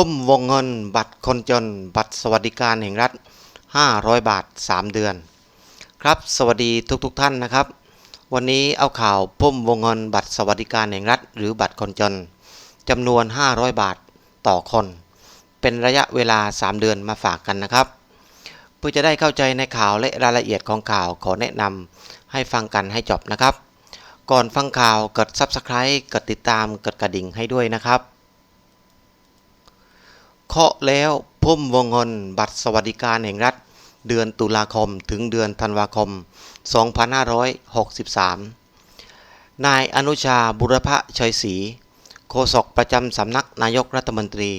พุ่มวงเงิน บัตรคนจน บัตรสวัสดิการแห่งรัฐ 500 บาท 3 เดือน ครับสวัสดีทุกๆทท่านนะครับ วันนี้เอาข่าวพุ่มวงเงิน บัตรสวัสดิการแห่งรัฐ หรือบัตรคนจนจำนวน 500 บาทต่อคน เป็นระยะเวลา 3 เดือนมาฝากกันนะครับ เพื่อจะได้เข้าใจในข่าวและรายละเอียดของข่าวขอแนะนำให้ฟังกันให้จบนะครับ ก่อนฟังข่าวกด Subscribe กดติดตามกดกระดิ่งให้ด้วยนะครับ เคาะแล้วพุ่มวงเงินบัตรสวัสดิการแห่งรัฐ เดือนตุลาคมถึงเดือนธันวาคม 2563 นายอนุชาบุรพชัยศรีโฆษกประจำสำนักนายกรัฐมนตรี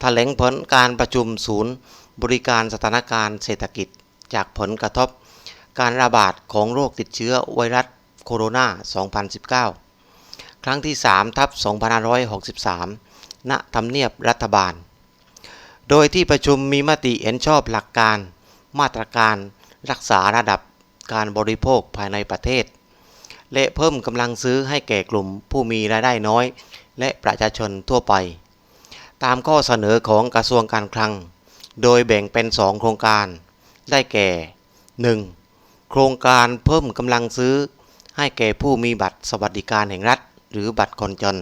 แถลงผลการประชุมศูนย์ บริการสถานการณ์เศรษฐกิจจากผลกระทบ การระบาดของโรคติดเชื้อไวรัสโคโรนา 2019 ครั้งที่ 3 ทับ 2563 ณ ทำเนียบรัฐบาล โดยที่ประชุมมีมติเห็นชอบหลักการ มาตรการรักษาระดับการบริโภคภายในประเทศ และเพิ่มกำลังซื้อให้แก่กลุ่มผู้มีรายได้น้อย และประชาชนทั่วไป ตามข้อเสนอของกระทรวงการคลัง โดยแบ่งเป็น2โครงการ ได้แก่ 1. โครงการเพิ่มกำลังซื้อ ให้แก่ผู้มีบัตรสวัสดิการแห่งรัฐ หรือบัตรคนจน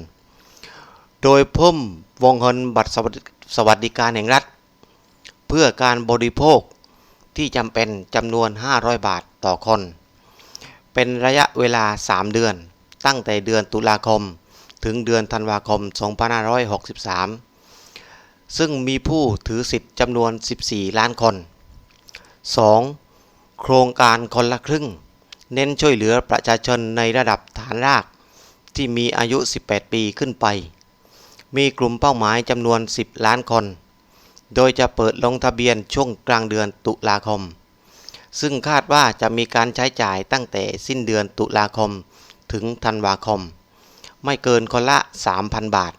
โดยเพิ่มวงเงินบัตรสวัสดิ สวัสดิการแห่งรัฐ เพื่อการบริโภคที่จำเป็นจำนวน 500 บาทต่อคน เป็นระยะเวลา 3 เดือน ตั้งแต่เดือนตุลาคม ถึงเดือนธันวาคม 2563 ซึ่งมีผู้ถือสิทธิ์จำนวน 14 ล้านคน 2. โครงการคนละครึ่ง เน้นช่วยเหลือประชาชนในระดับฐานรากที่มีอายุ 18 ปีขึ้นไป มีกลุ่มเป้าหมายจำนวน 10 ล้านคน โดยจะเปิดลงทะเบียนช่วงกลางเดือนตุลาคม ซึ่งคาดว่าจะมีการใช้จ่ายตั้งแต่สิ้นเดือนตุลาคมถึงธันวาคม ไม่เกินคนละ 3,000 บาท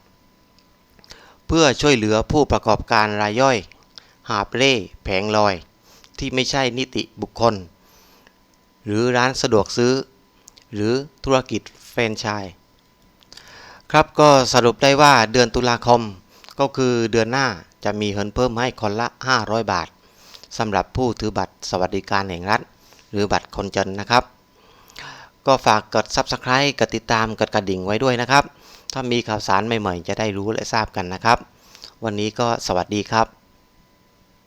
เพื่อช่วยเหลือผู้ประกอบการรายย่อย หาบเร่แผงลอย ที่ไม่ใช่นิติบุคคล หรือร้านสะดวกซื้อ หรือธุรกิจแฟรนไชส์ ครับก็สรุปได้ว่าเดือนตุลาคม ก็คือเดือนหน้าจะมีเงินเพิ่มให้คนละ 500 บาทสำหรับผู้ถือบัตรสวัสดิการแห่งรัฐ หรือบัตรคนจนนะครับ ก็ฝากกด Subscribe กดติดตามกดกระดิ่งไว้ด้วยนะครับ ถ้ามีข่าวสารใหม่ๆ จะได้รู้และทราบกันนะครับ วันนี้ก็สวัสดีครับ